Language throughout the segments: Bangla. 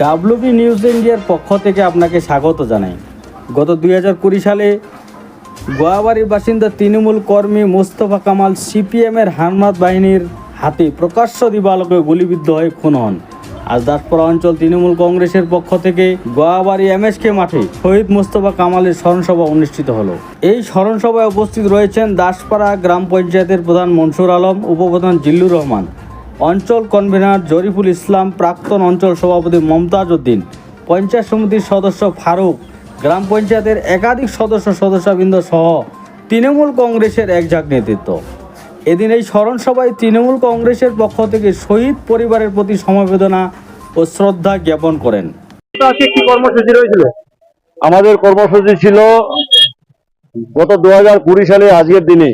ডাব্লিউবি নিউজ ইন্ডিয়ার পক্ষ থেকে আপনাকে স্বাগত জানাই। গত দুই হাজার কুড়ি সালে গোয়াবাড়ির বাসিন্দা তৃণমূল কর্মী মোস্তফা কামাল সিপিএমের হানমাদ বাহিনীর হাতে প্রকাশ্য দিবালোকে গুলিবিদ্ধ হয়ে খুন হন। আজ দাসপাড়া অঞ্চল তৃণমূল কংগ্রেসের পক্ষ থেকে গোয়াবাড়ি এমএসকে মাঠে শহীদ মোস্তফা কামালের স্মরণসভা অনুষ্ঠিত হলো। এই স্মরণসভায় উপস্থিত রয়েছেন দাসপাড়া গ্রাম পঞ্চায়েতের প্রধান মনসুর আলম, উপপ্রধান জিল্লুর রহমান অঞ্চল কনভেনার জরিফুল ইসলাম প্রাক্তন অঞ্চল সভাপতি মমতাজ উদ্দিন পঞ্চায়েত সমিতির সদস্য ফারুক গ্রাম পঞ্চায়েতের একাধিক সদস্য সদস্যবৃন্দ সহ তৃণমূল কংগ্রেসের একঝাঁক নেতৃত্ব। এদিন এই স্মরণ সভায় তৃণমূল কংগ্রেসের পক্ষ থেকে শহীদ পরিবারের প্রতি সমবেদনা ও শ্রদ্ধা জ্ঞাপন করেন। কি কর্মসূচি রয়েছিল? আমাদের কর্মসূচি ছিল গত দু হাজার কুড়ি সালে আজকের দিনে।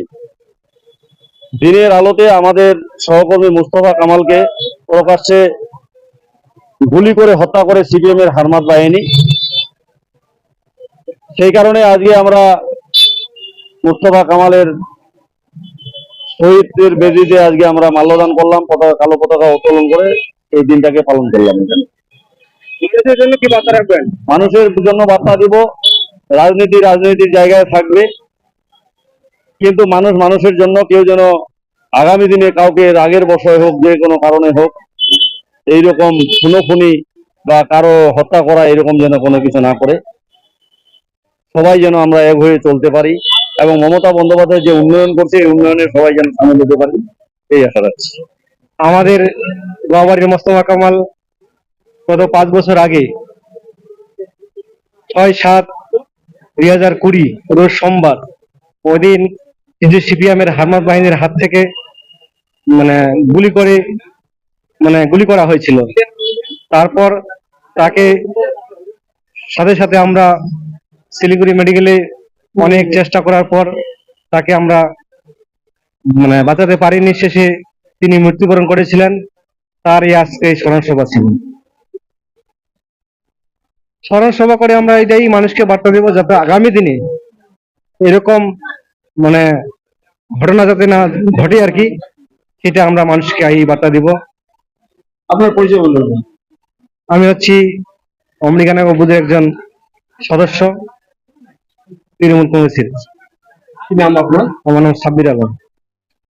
দিনের আলোতে আমাদের সহকর্মী মুস্তফা কামালকে প্রকাশ্যে গুলি করে হত্যা করে সিপিএম এর হারমাত বাহিনী। সেই কারণে আজকে আমরা মুস্তফা কামালের শহীদদের বেদিতে আজকে আমরা মাল্যদান করলাম পতাকা কালো পতাকা উত্তোলন করে এই দিনটাকে পালন করলাম। মানুষের জন্য বার্তা দিব রাজনীতি রাজনীতির জায়গায় থাকবে। কিন্তু মানুষ মানুষের জন্য কেউ যেন আগামী দিনে কাউকে রাগের বশয় হোক, যে কোনো কারণে হোক, এইরকম খুনোখুনি বা কারও হত্যা করা এরকম যেন কোনো কিছু না করে। সবাই যেন আমরা এক হয়ে চলতে পারি এবং মমতা বন্দ্যোপাধ্যায় যে উন্নয়ন করছে, এই উন্নয়নে সবাই যেন সামিল হতে পারি, এই আশা রাখছি। আমাদের গোয়াবাড়ির মোস্তফা কামাল গত পাঁচ বছর আগে ছয় সাত দুই হাজার কুড়ি রোজ সোমবার ওই কিন্তু সিপিএম এর হারমাত বাহিনীর হাত থেকে মানে গুলি করে মানে গুলি করা হয়েছিল। তারপর তাকে সাথে সাথে আমরা শিলিগুড়ি মেডিকেলে অনেক চেষ্টা করার পর তাকে আমরা মানে বাঁচাতে পারিনি। শেষে তিনি মৃত্যুবরণ করেছিলেন। তার এই আজকে স্মরণ সভা ছিল। স্মরণ সভা করে আমরা এটাই মানুষকে বার্তা দেবো যাতে আগামী দিনে এরকম মানে ঘটনা যাতে না ঘটে আর কি সেটা আমরা মানুষকে এই বার্তা দিব। আপনার পরিচয় বলুন আমি হচ্ছি অমরিকানা বুধের একজন সদস্য তৃণমূল কংগ্রেসের। কি নাম আপনার? আমার নাম সাব্বির আলম।